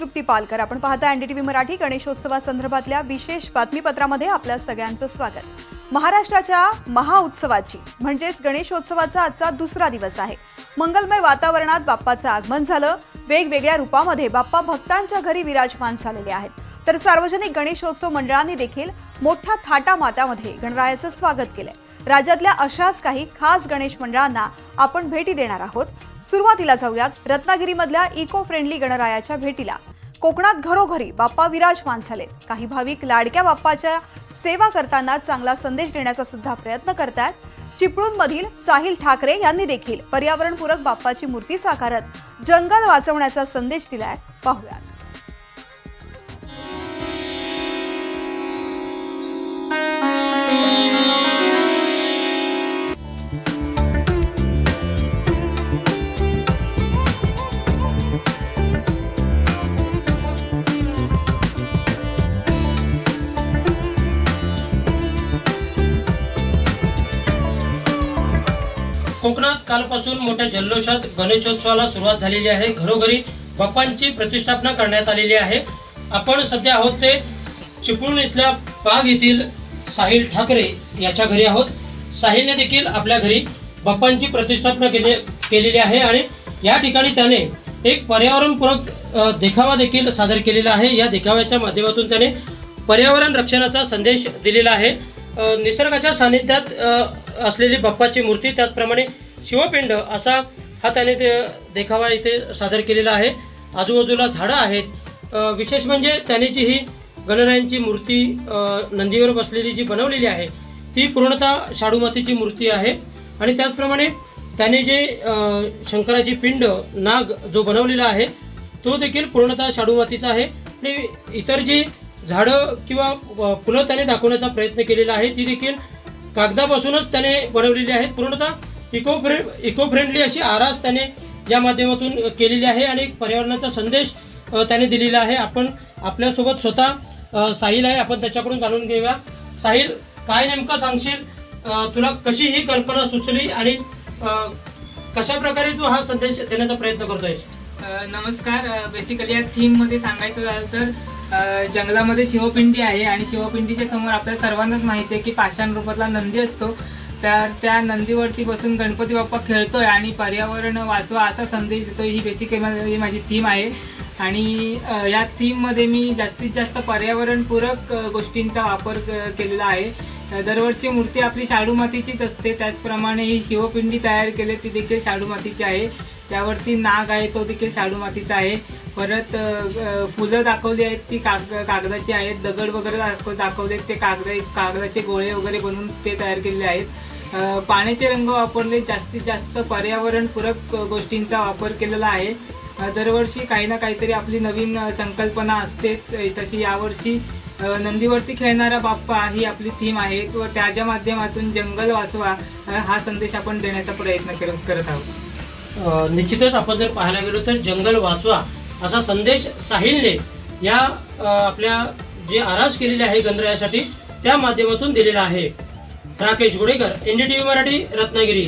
तृप्ती पालकर. आपण पाहता एनडीटीव्ही मराठी गणेशोत्सवासंदर्भातल्या विशेष बातमीपत्रामध्ये आपल्या सगळ्यांचं स्वागत. महाराष्ट्राच्या महाउत्सवाची म्हणजेच गणेशोत्सवाचा आजचा दुसरा दिवस आहे. मंगलमय वातावरणात बाप्पाचं आगमन झालं. वेगवेगळ्या रूपामध्ये बाप्पा भक्तांच्या घरी विराजमान झालेले आहेत. तर सार्वजनिक गणेशोत्सव मंडळांनी देखील मोठ्या थाटा मात्यामध्ये गणरायाचं स्वागत केलंय. राज्यातल्या अशाच काही खास गणेश मंडळांना आपण भेटी देणार आहोत. सुरुवातीला जाऊयात रत्नागिरीमधल्या इको फ्रेंडली गणरायाच्या भेटीला. कोकणात घरोघरी बाप्पा विराजमान झाले. काही भाविक लाडक्या बाप्पाच्या सेवा करताना चांगला संदेश देण्याचा सुद्धा प्रयत्न करतात चिपळूणमधील साहिल ठाकरे यांनी देखील पर्यावरणपूरक बाप्पाची मूर्ती साकारत जंगल वाचवण्याचा संदेश दिलाय. पाहूयात. कोकणात कालपासून मोठ्या जल्लोषात गणेशोत्सवाला सुरुवात झालेली आहे. घरोघरी बाप्पांची प्रतिष्ठापना करण्यात आलेली आहे. आपण सध्या आहोत ते चिपळूण इथल्या बाग येथील साहिल ठाकरे याच्या घरी आहोत. साहिलने देखील आपल्या घरी बाप्पांची प्रतिष्ठापना केली केलेली आहे आणि या ठिकाणी त्याने एक पर्यावरणपूरक देखावा देखील सादर केलेला आहे. या देखाव्याच्या माध्यमातून त्याने पर्यावरण रक्षणाचा संदेश दिलेला आहे. निसर्गाच्या सानिध्यात असलेली बाप्पाची मूर्ती त्याचप्रमाणे शिवपिंड असा हा त्याने ते देखावा इथे सादर केलेला आहे. आजूबाजूला झाडं आहेत. विशेष म्हणजे त्याने जी ही गणरायांची मूर्ती नंदीवर बसलेली जी बनवलेली आहे ती पूर्णतः शाडूमातीची मूर्ती आहे. आणि त्याचप्रमाणे त्याने जे शंकराची पिंड नाग जो बनवलेला आहे तो देखील पूर्णतः शाडूमातीचा आहे. आणि इतर जी झाडं किंवा फुलं त्याने दाखवण्याचा प्रयत्न केलेला आहे ती देखील कागदापासूनच त्याने बनवलेली आहेत. पूर्णतः इको फ्रेंड इको फ्रेंडली अशी आरास त्याने या माध्यमातून केलेली आहे आणि एक पर्यावरणाचा संदेश त्याने दिलेला आहे. आपण आपल्यासोबत स्वतः साहिल आहे. आपण त्याच्याकडून जाणून घेऊया. साहिल काय नेमकं सांगशील? तुला कशी ही कल्पना सुचली आणि कशा प्रकारे तू हा संदेश देण्याचा प्रयत्न करतोय नमस्कार. बेसिकली या थीममध्ये सांगायचं झालं तर जंगलामध्ये शिवपिंडी आहे आणि शिवपिंडीच्या समोर आपल्या सर्वांनाच माहिती आहे की पाषाण रूपातला नंदी असतो. तर त्या नंदीवरती बसून गणपती बाप्पा खेळतोय आणि पर्यावरण वाचवा असा संदेश देतो ही बेसिकली माझी थीम आहे. आणि या थीममध्ये मी जास्तीत जास्त पर्यावरणपूरक गोष्टींचा वापर क- केलेला आहे. दरवर्षी मूर्ती आपली शाडू मातीचीच असते. त्याचप्रमाणे ही शिवपिंडी तयार केली ती देखील शाडू मातीची आहे. त्यावरती नाग आहे तो देखील शाडू मातीचा आहे. परत फुलं दाखवली आहेत ती काग कागदाची आहेत. दगड वगैरे दाखव दाखवले ते कागद कागदाचे गोळे वगैरे बनवून ते तयार केलेले आहेत. पाण्याचे रंग वापरले जास्तीत जास्त पर्यावरणपूरक गोष्टींचा वापर केलेला आहे. दरवर्षी काही ना काहीतरी आपली नवीन संकल्पना असतेच. तशी यावर्षी नंदीवरती खेळणारा बाप्पा ही आपली थीम आहे. व त्याच्या माध्यमातून जंगल वाचवा हा संदेश आपण देण्याचा प्रयत्न करत आहोत. निश्चितच आपण जर पाहायला गेलो तर जंगल वाचवा असा संदेश साहिलने या आपल्या जे आरास केलेले आहे गणरायासाठी त्या माध्यमातून दिलेला आहे. राकेश गुडेकर एनडीटीव्ही मराठी रत्नागिरी.